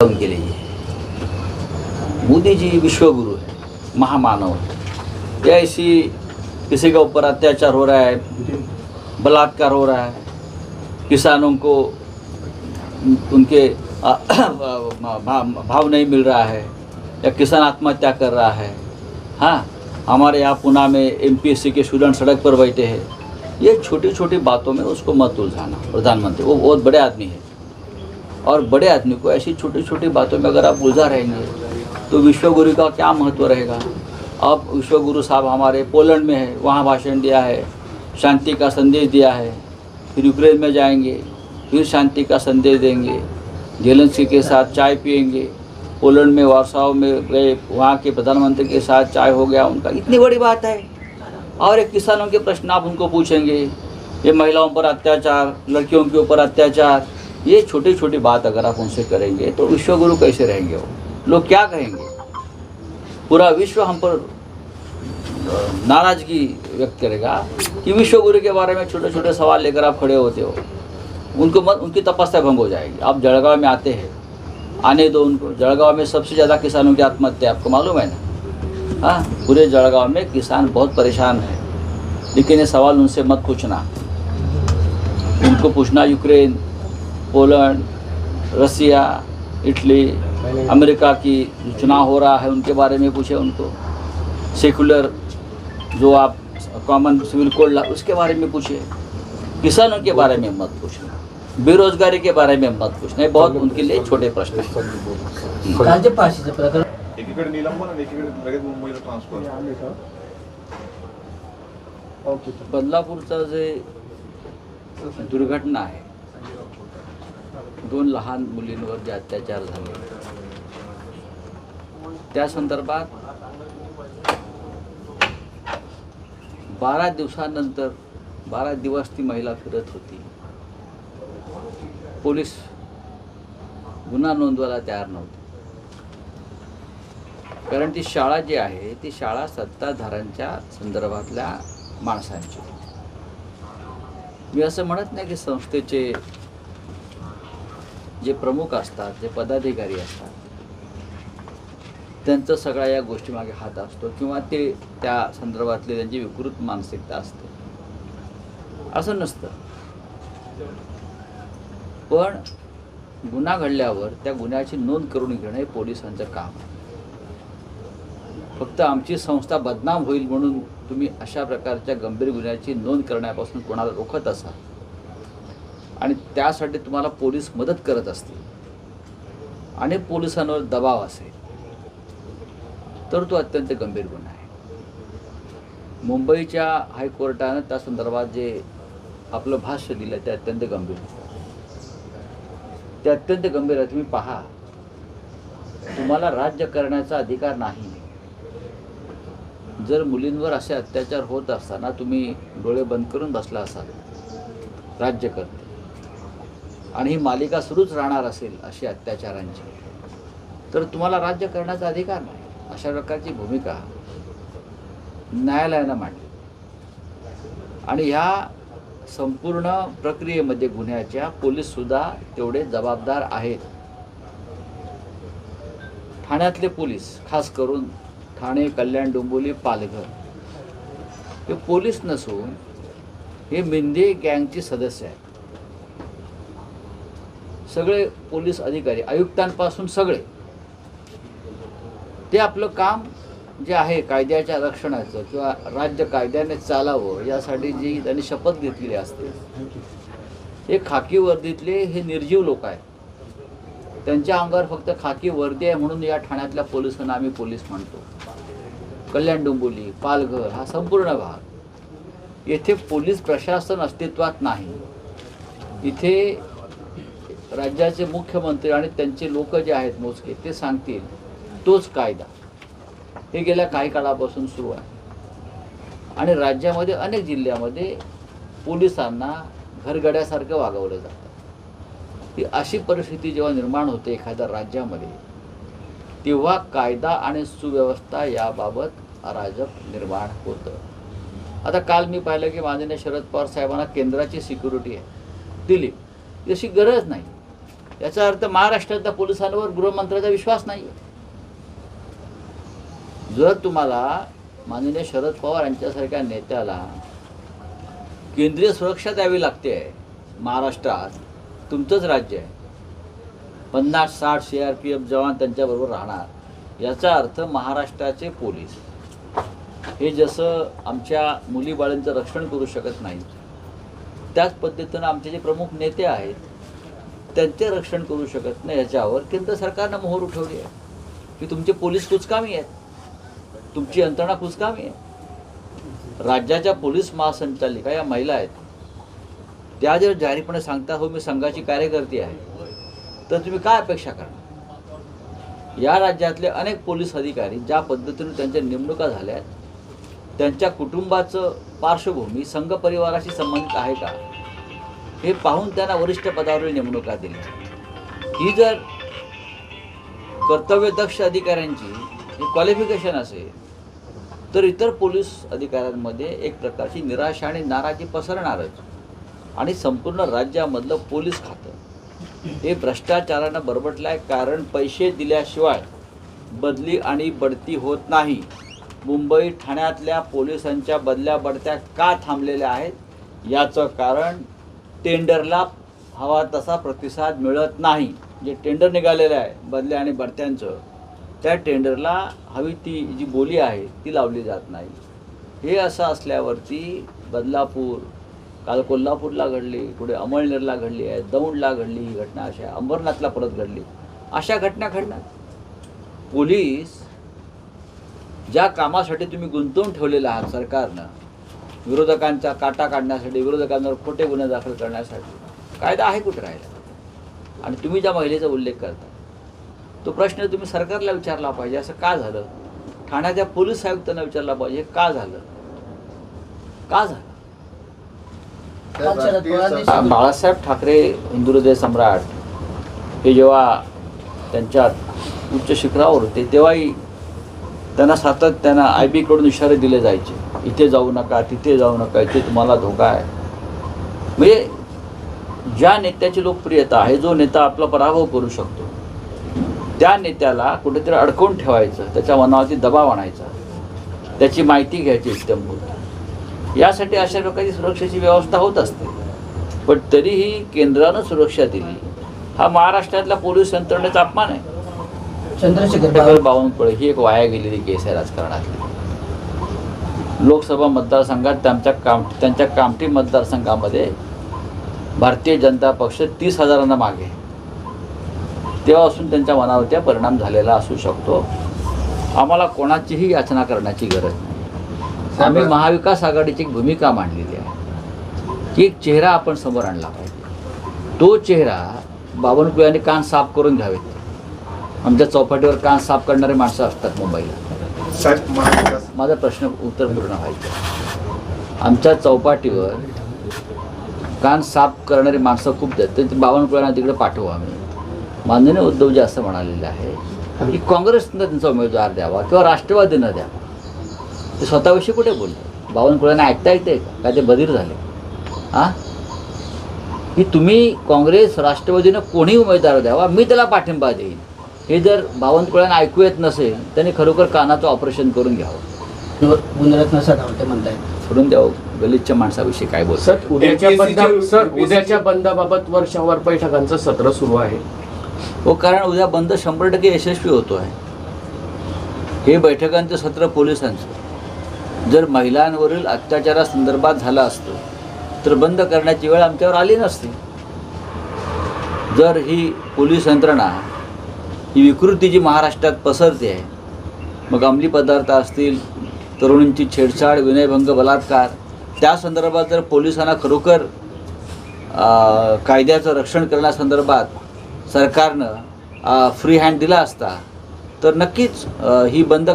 उनके लिए। मोदी जी विश्वगुरु है, महामानव है। या ऐसी किसी के ऊपर अत्याचार हो रहा है, बलात्कार हो रहा है, किसानों को उनके भाव नहीं मिल रहा है, या किसान आत्महत्या कर रहा है। हाँ हमारे यहाँ पुणे में एमपीएससी के स्टूडेंट सड़क पर बैठे हैं। ये छोटी छोटी बातों में उसको मत उलझाना, प्रधानमंत्री। वो बहुत बड़े आदमी है। और बड़े आदमी को ऐसी छोटी छोटी बातों में अगर आप उलझा रहेंगे तो विश्वगुरु का क्या महत्व रहेगा? अब विश्वगुरु साहब हमारे पोलैंड में है वहाँ भाषण दिया है शांति का संदेश दिया है फिर यूक्रेन में जाएँगे फिर शांति का संदेश देंगे जेलेंस्की के साथ चाय पियेंगे पोलैंड में वारसाव में गए वहाँ के प्रधानमंत्री के साथ चाय हो गया उनका इतनी बड़ी बात है। और एक किसानों के प्रश्न आप उनको पूछेंगे ये महिलाओं पर अत्याचार लड़कियों के ऊपर अत्याचार ये छोटी छोटी बात अगर आप उनसे करेंगे तो विश्वगुरु कैसे रहेंगे वो? लोग क्या कहेंगे? पूरा विश्व हम पर नाराज़गी व्यक्त करेगा कि विश्वगुरु के बारे में छोटे छोटे सवाल लेकर आप खड़े होते हो। उनको मत, उनकी तपस्या भंग हो जाएगी। आप जळगांव में आते हैं। आने दो उनको। जळगांव में सबसे ज़्यादा किसानों की आत्महत्या आपको मालूम है ना? हाँ पूरे जळगांव में किसान बहुत परेशान है। लेकिन ये सवाल उनसे मत पूछना। उनको पूछना Ukraine Poland Russia Italy America की चुनाव हो रहा है उनके बारे में पूछे उनको। सेकुलर जो आप कॉमन सिविल कोड ला उसके बारे में पूछे। किसानों के बारे में मत पूछना। बेरोजगारी के बारे में मत पूछना। ये बहुत उनके लिए छोटे प्रश्न हैं। कालच्या एकीकडे निलंबन आणि एकीकडे लगेच मुंबईला ट्रान्सफर बदलापूरचं जे दुर्घटना आहे दोन लहान मुलींवर जे अत्याचार झाले. त्या संदर्भात बारा दिवसानंतर बारा दिवस ती महिला फिरत होती. पोलीस गुन्हा नोंदवायला तयार नव्हते. कारण ती शाळा जी आहे ती शाळा सत्ताधाऱ्यांच्या संदर्भातल्या माणसांची होती. मी असं म्हणत नाही की संस्थेचे जे प्रमुख असतात जे पदाधिकारी असतात त्यांचा सगळ्या या गोष्टीमागे हात असतो किंवा ते त्या संदर्भातली त्यांची विकृत मानसिकता असते. असं नसतं. पण गुन्हा घडल्यावर त्या गुन्ह्याची नोंद करून घेणं हे पोलिसांचं काम आहे. फक्त आमची संस्था बदनाम होईल म्हणून तुम्ही अशा प्रकारच्या गंभीर गुन्ह्याची नोंद करण्यापासून कोणाला रोखत असाल? आणि त्यासाठी तुम्हाला पोलीस मदत करत असतील. आणि पोलिसांवर दबाव असेल तर तो अत्यंत गंभीर गुन्हा आहे. मुंबईच्या हायकोर्टानं त्या संदर्भात जे आपलं भाष्य दिलं ते अत्यंत गंभीर ते अत्यंत गंभीर आहे. तुम्ही पहा. तुम्हाला राज्य करण्याचा अधिकार नाही. जर मुलींवर असे अत्याचार होत असताना तुम्ही डोळे बंद करून बसला असाल राज्य करते. आणि ही मालिका सुरूच राहणार असेल अशी अत्याचारांची. तर तुम्हाला राज्य करण्याचा अधिकार नाही अशा प्रकारची भूमिका न्यायालयानं मांडली. आणि ह्या संपूर्ण प्रक्रियेमध्ये गुन्ह्याच्या पोलीससुद्धा तेवढे जबाबदार आहेत. ठाण्यातले पोलीस खास करून ठाणे कल्याण डोंबोली पालघर हे पोलीस नसून हे मिंदे गँगचे सदस्य आहेत. सगळे पोलीस अधिकारी आयुक्तांपासून सगळे. ते आपलं काम जे आहे कायद्याच्या रक्षणाचं किंवा राज्य कायद्याने चालावं यासाठी जी त्यांनी शपथ घेतलेली असते हे खाकी वर्दीतले हे निर्जीव लोक आहेत. त्यांच्या अंगावर फक्त खाकी वर्दी आहे म्हणून या ठाण्यातल्या पोलिसांना आम्ही पोलीस म्हणतो. कल्याण डोंबोली पालघर हा संपूर्ण भाग. येथे पोलीस प्रशासन अस्तित्वात नाही. इथे राज्याचे मुख्यमंत्री आणि त्यांचे लोक जे आहेत मोजके ते सांगतील तोच कायदा. हे गेल्या काही काळापासून सुरू आहे. आणि राज्यामध्ये अनेक जिल्ह्यामध्ये पोलिसांना घरगड्यासारखं वागवलं जातं. ती अशी परिस्थिती जेव्हा निर्माण होते एखाद्या राज्यामध्ये तेव्हा कायदा आणि सुव्यवस्था याबाबत अराजक निर्माण होतं. आता काल मी पाहिलं की माननीय शरद पवार साहेबांना केंद्राची सिक्युरिटी आहे. दिली तशी गरज नाही. याचा अर्थ महाराष्ट्रातल्या पोलिसांवर गृहमंत्र्याचा विश्वास नाही जर तुम्हाला माननीय शरद पवार यांच्यासारख्या नेत्याला केंद्रीय सुरक्षा द्यावी लागते महाराष्ट्रात तुमचंच राज्य आहे. पन्नास साठ सी आर पी एफ जवान त्यांच्याबरोबर राहणार. याचा अर्थ महाराष्ट्राचे पोलीस. हे जसं आमच्या मुलीबाळांचं रक्षण करू शकत नाहीत त्याच पद्धतीनं आमचे जे प्रमुख नेते आहेत त्यांचे रक्षण करू शकत नाही याच्यावर केंद्र सरकारनं मोहर उठवली आहे. की तुमचे पोलीस कुचकामी आहेत. तुमची यंत्रणा कुचकामी आहे. राज्याच्या पोलीस महासंचालिका या महिला आहेत. त्या जर जाहीरपणे सांगता हो मी संघाची कार्यकर्ती आहे. तर तुम्ही काय अपेक्षा करणार? या राज्यातले अनेक पोलीस अधिकारी ज्या पद्धतीने त्यांच्या नेमणुका झाल्या आहेत त्यांच्या कुटुंबाचं पार्श्वभूमी संघ परिवाराशी संबंधित आहे का? हे पाहून त्यांना वरिष्ठ पदावरील नेमणुका दिल्या ही जर कर्तव्यदक्ष अधिकाऱ्यांची क्वालिफिकेशन असेल तर इतर पोलीस अधिकाऱ्यांमध्ये एक प्रकारची निराशा आणि नाराजी पसरणारच आणि संपूर्ण राज्यामधलं पोलीस खातं. हे भ्रष्टाचारानं बरबटलं आहे कारण पैसे दिल्याशिवाय बदली आणि बढती होत नाही. मुंबई ठाण्यातल्या पोलिसांच्या बदल्या बढत्या का थांबलेल्या आहेत? याचं कारण टेंडरला हवा तसा प्रतिसाद मिळत नाही. जे टेंडर निघालेलं आहे बदल्या आणि बडत्यांचं त्या टेंडरला हवी ती जी बोली आहे ती लावली जात नाही. हे असं असल्यावरती बदलापूर काल कोल्हापूरला घडली पुढे अमळनेरला घडली आहे दौंडला घडली ही घटना अशा अंबरनाथला परत घडली. अशा घटना घडणार. पोलीस ज्या कामासाठी तुम्ही गुंतवून ठेवलेला आहात सरकारनं विरोधकांचा काटा काढण्यासाठी विरोधकांवर खोटे गुन्हे दाखल करण्यासाठी कायदा आहे कुठे राहिला? आणि तुम्ही ज्या महिलेचा उल्लेख करता तो प्रश्न तुम्ही सरकारला विचारला पाहिजे. असं का झालं? ठाण्याच्या पोलीस आयुक्तांना विचारला पाहिजे का झालं? का झालं? बाळासाहेब ठाकरे हिंदू हृदय सम्राट हे जेव्हा त्यांच्या उच्च शिखरावर होते तेव्हाही त्यांना सातत्यानं आय बीकडून इशारे दिले जायचे. इथे जाऊ नका तिथे जाऊ नका इथे तुम्हाला धोका आहे. म्हणजे ज्या नेत्याची लोकप्रियता आहे जो नेता आपला पराभव करू शकतो त्या नेत्याला कुठेतरी अडकवून ठेवायचं त्याच्या मनावरती दबाव आणायचा त्याची माहिती घ्यायची इत्यंभूत यासाठी अशा प्रकारची सुरक्षेची व्यवस्था होत असते. पण तरीही केंद्रानं सुरक्षा दिली. हा महाराष्ट्रातल्या पोलीस यंत्रणेचा अपमान आहे. चंद्रशेखर शेखर बावनकुळे ही एक वाया गेलेली केस आहे राजकारणातली. लोकसभा मतदारसंघात त्यांच्या काम त्यांच्या कामठी मतदारसंघामध्ये भारतीय जनता पक्ष तीस हजारांना मागे. तेव्हापासून त्यांच्या मनावरती हा परिणाम झालेला असू शकतो. आम्हाला कोणाचीही याचना करण्याची गरज नाही. आम्ही महाविकास आघाडीची एक भूमिका मांडलेली आहे. की एक चेहरा आपण समोर आणला पाहिजे. तो चेहरा बावनकुळ्याने कान साफ करून घ्यावेत. आमच्या चौपाटीवर कान साफ करणारे माणसं असतात मुंबईला. साहेब महाविकास माझा प्रश्न उत्तर पूर्ण व्हायचं आमच्या चौपाटीवर कान साफ करणारी माणसं खूप आहेत. तर बावनकुळ्यांना तिकडे पाठवू आम्ही. माननीय उद्धवजी असं म्हणालेलं आहे की काँग्रेसनं त्यांचा उमेदवार द्यावा किंवा राष्ट्रवादीनं द्यावा. ते स्वतःविषयी कुठे बोलतो बावनकुळ्यांना ऐकता येते का? काय ते बधीर झाले? हां की तुम्ही काँग्रेस राष्ट्रवादीनं कोणी उमेदवार द्यावा मी त्याला पाठिंबा देईन. हे जर बावनकुळ्यांना ऐकू येत नसेल त्यांनी खरोखर कानाचं ऑपरेशन करून घ्यावं. गुणरत्न म्हणतायत. सोडून द्यावं. गलितच्या माणसाविषयी काय बोल सर उद्याच्या बंदा सर उद्याच्या बंदाबाबत वर्षावर बैठकांचं सत्र सुरू आहे. हो कारण उद्या बंद शंभर टक्के यशस्वी होतो आहे. हे बैठकांचं सत्र पोलिसांचं. जर महिलांवरील अत्याचारासंदर्भात झालं असतं तर बंद करण्याची वेळ आमच्यावर आली नसती. जर ही पोलीस यंत्रणा ही विकृती जी महाराष्ट्रात पसरते आहे. मग अंमली पदार्थ असतील तरुणींची छेडछाड विनयभंग बलात्कार त्या संदर्भात जर पोलिसांना खरोखर कायद्याचं रक्षण करण्यासंदर्भात सरकारनं फ्री हँड दिला असता तर नक्कीच ही बंद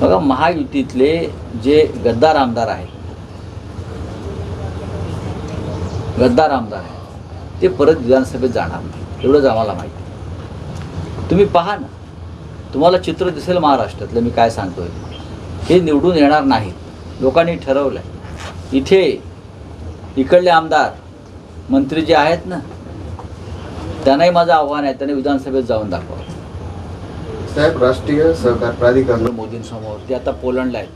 बघा महायुतीतले जे गद्दार आमदार आहेत गद्दार आमदार आहेत ते परत विधानसभेत जाणार नाही एवढंच आम्हाला माहिती तुम्ही पहा ना. तुम्हाला चित्र दिसेल महाराष्ट्रातलं मी काय सांगतोय. हे निवडून येणार नाहीत. लोकांनी ठरवलं आहे इथे इकडले आमदार मंत्री जे आहेत ना त्यांनाही माझं आव्हान आहे त्यांनी विधानसभेत जाऊन दाखवा. साहेब राष्ट्रीय सहकार प्राधिकरण मोदींसमोर ते आता पोलंडला आहेत.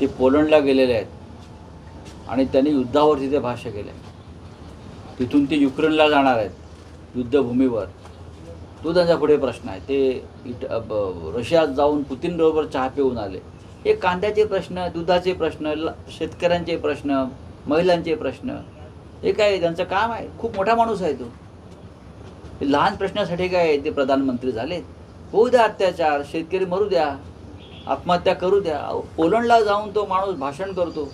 ते पोलंडला गेलेले आहेत. आणि त्यांनी युद्धावर तिथे भाष्य केलं तिथून ते युक्रेनला जाणार आहेत युद्धभूमीवर. तो त्यांचा पुढे प्रश्न आहे. ते इट रशियात जाऊन पुतीनबरोबर चहा पिऊन आले. हे कांद्याचे प्रश्न दुधाचे प्रश्न शेतकऱ्यांचे प्रश्न महिलांचे प्रश्न हे काय त्यांचं काम आहे? खूप मोठा माणूस आहे तो. हे लहान प्रश्नासाठी काय ते प्रधानमंत्री झाले? होऊ द्या अत्याचार शेतकरी मरू द्या आत्महत्या करू द्या. पोलंडला जाऊन तो माणूस भाषण करतो.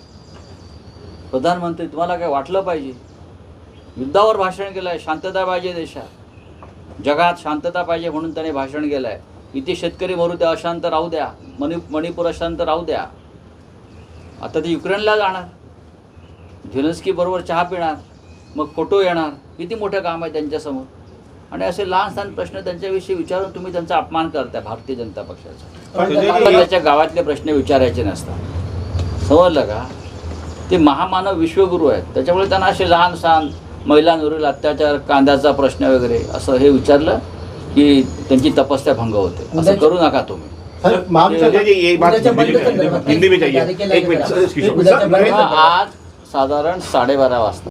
प्रधानमंत्री तुम्हाला काय वाटलं पाहिजे? युद्धावर भाषण केलं आहे शांतता पाहिजे देशात. जगात शांतता पाहिजे म्हणून त्याने भाषण केलं आहे इथे शेतकरी मरू द्या अशांत राहू द्या. मणि मणिपूर अशांत राहू द्या. आता ते युक्रेनला जाणार. झेलेन्स्की बरोबर चहा पिणार. मग फोटो येणार. किती मोठं काम आहे त्यांच्यासमोर. आणि असे लहान सहान प्रश्न त्यांच्याविषयी विचारून तुम्ही त्यांचा अपमान करताय भारतीय जनता पक्षाचा. त्याच्या गावातले प्रश्न विचारायचे नसतात. समजलं का? ते महामानव विश्वगुरू आहेत. त्याच्यामुळे त्यांना असे लहान सहान महिलांवरील अत्याचार कांद्याचा प्रश्न वगैरे असं हे विचारलं की त्यांची तपस्या भंग होते. असं करू नका तुम्ही. आज साधारण साडेबारा वाजता.